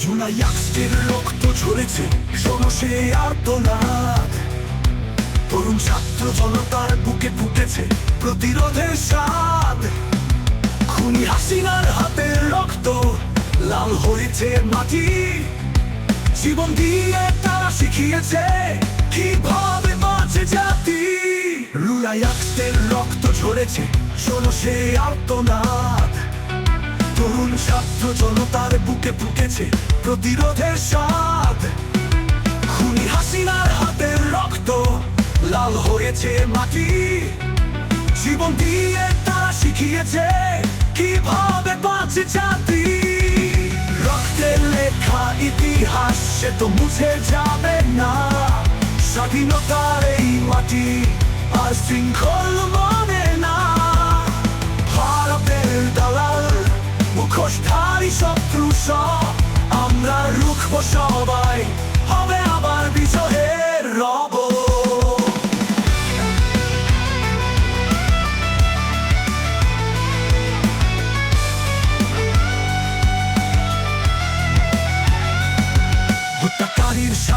জুলাই আগস্টের রক্ত ঝরেছে, শোনো সে আর্তনাদ তরুণ ছাত্র জনতার বুকে ফুটেছে প্রতিরোধের স্বাদ। খুনি হাসিনার হাতের রক্ত, লাল হয়েছে মাটি। জীবন দিয়ে তারা শিখিয়েছে, কীভাবে বাঁচে জাতি। রুলাই আগস্টের রক্ত ঝরেছে শোনো সে আর্তনাদ। তরুণ ছাত্র জনতার বুকে ফুটেছে প্রতিরোধের স্বাদ। খুনি হাসিনার হাতের রক্ত লাল হয়েছে মাটি। জীবন দিয়ে তারা শিখিয়েছে কীভাবে বাঁচে জাতি। রক্তের লেখা ইতিহাস সে তো মুছে যাবে না। স্বাধীনতার এই মাটি আর শৃঙ্খল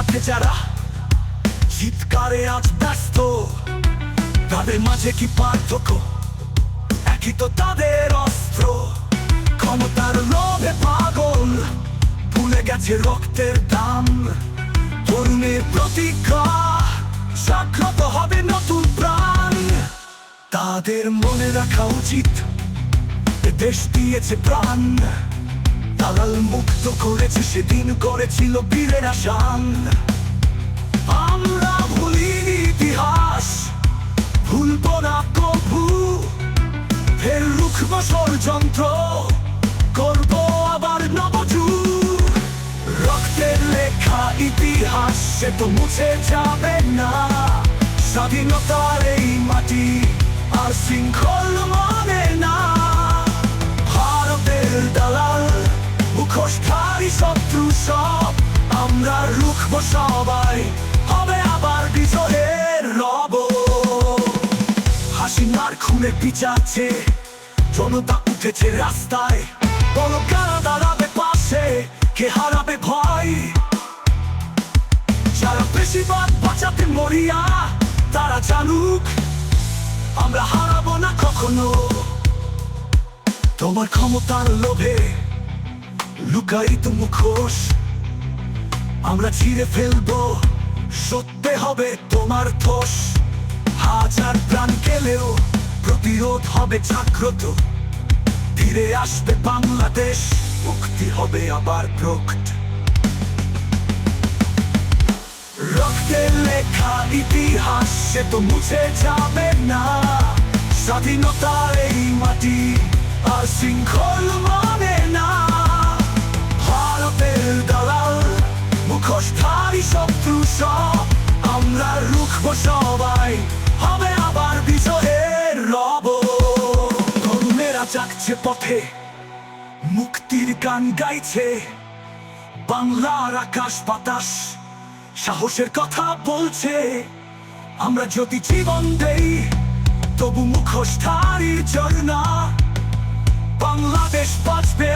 সাথে যারা চিৎকারে আজ ব্যস্ত, তাদের মাঝে কি পার্থক্য? একই তো তাদের অস্ত্র। ক্ষমতার লোভে পাগল, ভুলে গেছে রক্তের দাম। তরুণের প্রতিজ্ঞা, জাগ্রত হবে নতুন প্রাণ। তাদের মনে রাখা উচিত দেশ দিয়েছে প্রাণ। দালাল মুক্ত করেছে, সেদিন করেছিল বীরের আসান। আমরা ভুলিনি ইতিহাস, ভুলব না কভু। ফের রুখব ষড়যন্ত্র করব আবার নবজু রক্তের লেখা ইতিহাস, সে তো মুছে যাবে না। স্বাধীনতার এই মাটি আর শৃঙ্খল রুখব সবাই, হবে আবার বিজয়ের রব। হাসিনার খুনে পিছাচ্ছে জনতা উঠেছে রাস্তায়। বলো কারা দাঁড়াবে পাশে, কে হারাবে ভয়? যারা বেশিরভাগ বাঁচাতে মরিয়া, তারা জানুক, আমরা হারাবো না কখনো। তোমার ক্ষমতার লোভে লুকায়িত মুখোশ আমরা ছিঁড়ে ফেলব, সত্যি হবে তোমার দোষ হাজার প্রাণ গেলেও প্রতিরোধ হবে জাগ্রত। ফিরে আসবে বাংলাদেশ, মুক্তি হবে আবার প্রকট। রক্তের লেখা ইতিহাস, সে তো মুছে যাবে না। স্বাধীনতার এই মাটি আর শৃঙ্খল মানে সবাই হবে আবার বিজয়ের রব। তরুণেরা যাচ্ছে পথে, মুক্তির গান গাইছে। বাংলার আকাশ বাতাস, সাহসের কথা বলছে। আমরা যদি জীবন দেই, তবু মুখোশধারীর জন্য বাংলাদেশ বাঁচবে